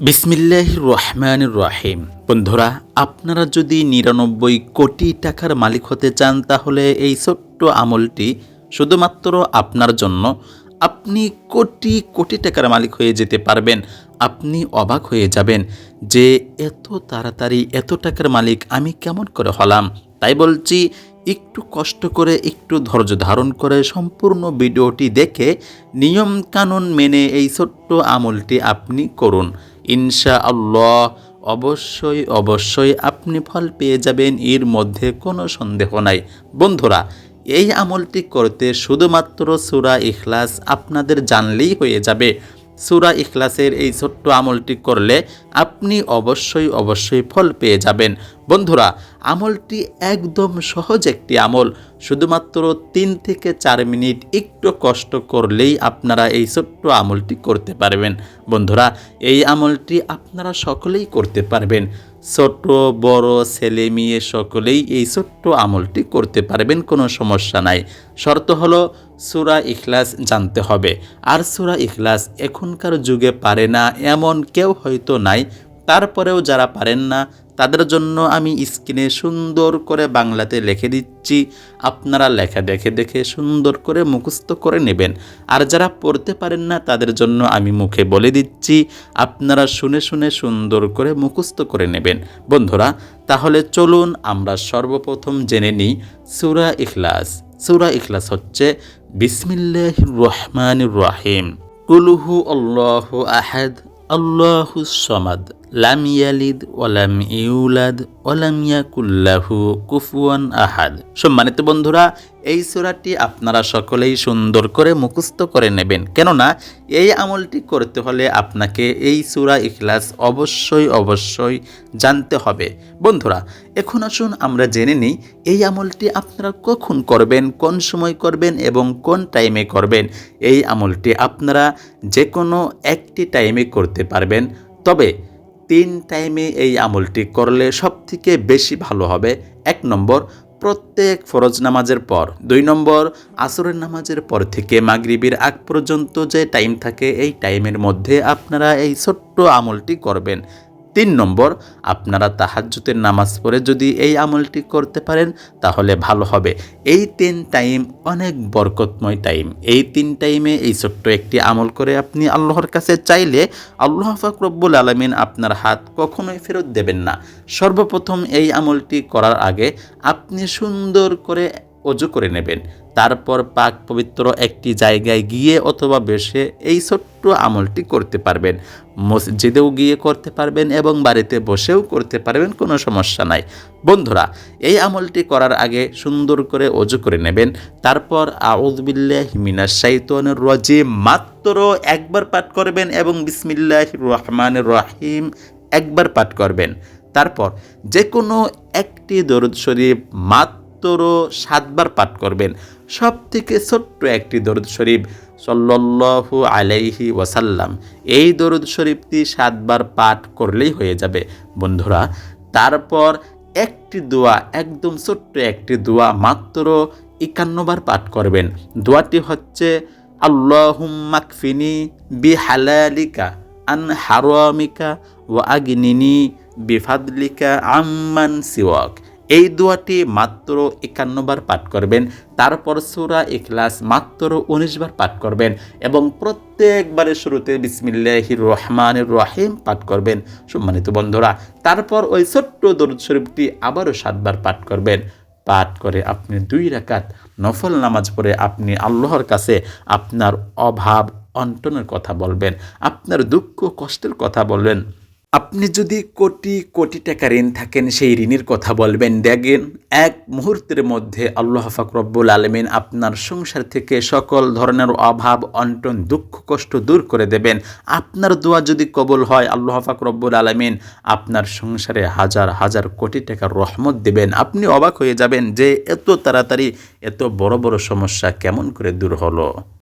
বিসমিল্লাহ রহমান রাহিম। বন্ধুরা, আপনারা যদি নিরানব্বই কোটি টাকার মালিক হতে চান, তাহলে এই ছোট্ট আমলটি শুধুমাত্র আপনার জন্য। আপনি কোটি কোটি টাকার মালিক হয়ে যেতে পারবেন। আপনি অবাক হয়ে যাবেন যে এত তাড়াতাড়ি এত টাকার মালিক আমি কেমন করে হলাম। তাই বলছি, একটু কষ্ট করে, একটু ধৈর্য ধারণ করে সম্পূর্ণ ভিডিওটি দেখে নিয়ম কানুন মেনে এই ছোট্ট আমলটি আপনি করুন। ইনশা আল্লাহ অবশ্যই অবশ্যই আপনি ফল পেয়ে যাবেন, এর মধ্যে কোনো সন্দেহ নাই। বন্ধুরা, এই আমলটি করতে শুধুমাত্র সুরা ইখলাস আপনাদের জানলেই হয়ে যাবে। সুরা ইখলাসের এই ছোট্ট আমলটি করলে আপনি অবশ্যই অবশ্যই ফল পেয়ে যাবেন। বন্ধুরা, আমলটি একদম সহজ একটি আমল। শুধুমাত্র তিন থেকে চার মিনিট একটু কষ্ট করলেই আপনারা এই ছোট্ট আমলটি করতে পারবেন। বন্ধুরা, এই আমলটি আপনারা সকলেই করতে পারবেন। ছোট, বড়, ছেলে, মেয়ে সকলেই এই ছোট্ট আমলটি করতে পারবেন, কোনো সমস্যা নাই। শর্ত হলো, সুরা ইখলাস জানতে হবে। আর সুরা ইখলাস এখনকার যুগে পারে না, এমন কেউ হয়তো নাই। তারপরেও যারা পারেন না তাদের জন্য আমি স্ক্রিনে সুন্দর করে বাংলাতে লিখে দিচ্ছি। আপনারা লেখা দেখে দেখে সুন্দর করে মুখস্থ করে নেবেন। আর যারা পড়তে পারেন না, তাদের জন্য আমি মুখে বলে দিচ্ছি, আপনারা শুনে শুনে সুন্দর করে মুখস্থ করে নেবেন। বন্ধুরা, তাহলে চলুন আমরা সর্বপ্রথম জেনে নিই সুরা ইখলাস। সুরা ইখলাস হচ্ছে বিসমিল্লাহ রহমান রাহিম। কুলহু আল্লাহ আহাদ, আল্লাহু সমাদ। লাম ইয়ালিদ ওয়ালাম ইউলাদ ওয়ালাম ইয়াকুল্লাহু কুফুয়ান আহাদ। সম্মানিত বন্ধুরা, এই সূরাটি আপনারা সকলেই সুন্দর করে মুখস্থ করে নেবেন। কেননা, এই আমলটি করতে হলে আপনাকে এই সূরা ইখলাস অবশ্যই অবশ্যই জানতে হবে। বন্ধুরা, এখন আসুন আমরা জেনে নিই, এই আমলটি আপনারা কখন করবেন, কোন সময় করবেন এবং কোন টাইমে করবেন? এই আমলটি আপনারা যে কোনো একটি টাইমে করতে পারবেন। তবে তিন টাইমে এই আমলটি করলে সবথেকে বেশি ভালো হবে। এক নম্বর, প্রত্যেক ফরজ নামাজের পর। দুই নম্বর, আসরের নামাজের পর থেকে মাগরিবির আগ পর্যন্ত যে টাইম থাকে, এই টাইমের মধ্যে আপনারা এই ছোট্ট আমলটি করবেন। তিন নম্বর, আপনারা তাহাজ্জুতের নামাজ পড়ে যদি এই আমলটি করতে পারেন, তাহলে ভালো হবে। এই তিন টাইম অনেক বরকতময় টাইম। এই তিন টাইমে এই ছোট্ট একটি আমল করে আপনি আল্লাহর কাছে চাইলে আল্লাহ ফাকরব্বুল আলমিন আপনার হাত কখনোই ফেরত দেবেন না। সর্বপ্রথম এই আমলটি করার আগে আপনি সুন্দর করে অজু করে নেবেন। তারপর পাক পবিত্র একটি জায়গায় গিয়ে অথবা বেশে এই ছোট্ট আমলটি করতে পারবেন। মসজিদেও গিয়ে করতে পারবেন এবং বাড়িতে বসেও করতে পারবেন, কোনো সমস্যা নাই। বন্ধুরা, এই আমলটি করার আগে সুন্দর করে অজু করে নেবেন। তারপর আউদ্বিল্লাহ হিমিনা সাইতনের রজি মাত্র একবার পাঠ করবেন এবং বিসমিল্লাহ রহমান রহিম একবার পাঠ করবেন। তারপর যে কোনো একটি দরুদ শরীফ মাত্র মাত্র সাতবার পাঠ করবেন। সব থেকে ছোট্ট একটি দরুদ শরীফ সল্লু আলাইহি ওয়াসাল্লাম। এই দরুদ শরীফটি সাতবার পাঠ করলেই হয়ে যাবে। বন্ধুরা, তারপর একটি দোয়া, একদম ছোট্ট একটি দোয়া মাত্র একান্নবার পাঠ করবেন। দোয়াটি হচ্ছে আল্লাহুম্মাকফিনি বি হালালিকা আন হারামিকা ও আগনিনি বিফাদলিকা আম্মান সিওয়াক। এই দোয়াটি মাত্র একান্নবার পাঠ করবেন, তারপর সুরা ইখলাস মাত্র উনিশ বার পাঠ করবেন এবং প্রত্যেকবারের শুরুতে বিসমিল্লাহির রহমান রহিম পাঠ করবেন। সম্মানিত বন্ধুরা, তারপর ওই ছোট্ট দরুদ শরীফটি আবারও সাতবার পাঠ করবেন। পাঠ করে আপনি দুই রাকাত নফল নামাজ পড়ে আপনি আল্লাহর কাছে আপনার অভাব, অন্টনের কথা বলবেন, আপনার দুঃখ, কষ্টের কথা বলবেন। আপনি যদি কোটি কোটি টাকা ঋণ থাকেন, সেই ঋণের কথা বলবেন। দেখেন, এক মুহূর্তের মধ্যে আল্লাহ ফাকরব্বুল আলমিন আপনার সংসার থেকে সকল ধরনের অভাব, অন্টন, দুঃখ, কষ্ট দূর করে দেবেন। আপনার দোয়া যদি কবল হয়, আল্লাহ ফাকরব্বুল আলমিন আপনার সংসারে হাজার হাজার কোটি টাকার রহমত দেবেন। আপনি অবাক হয়ে যাবেন যে এত তাড়াতাড়ি এত বড় বড় সমস্যা কেমন করে দূর হলো?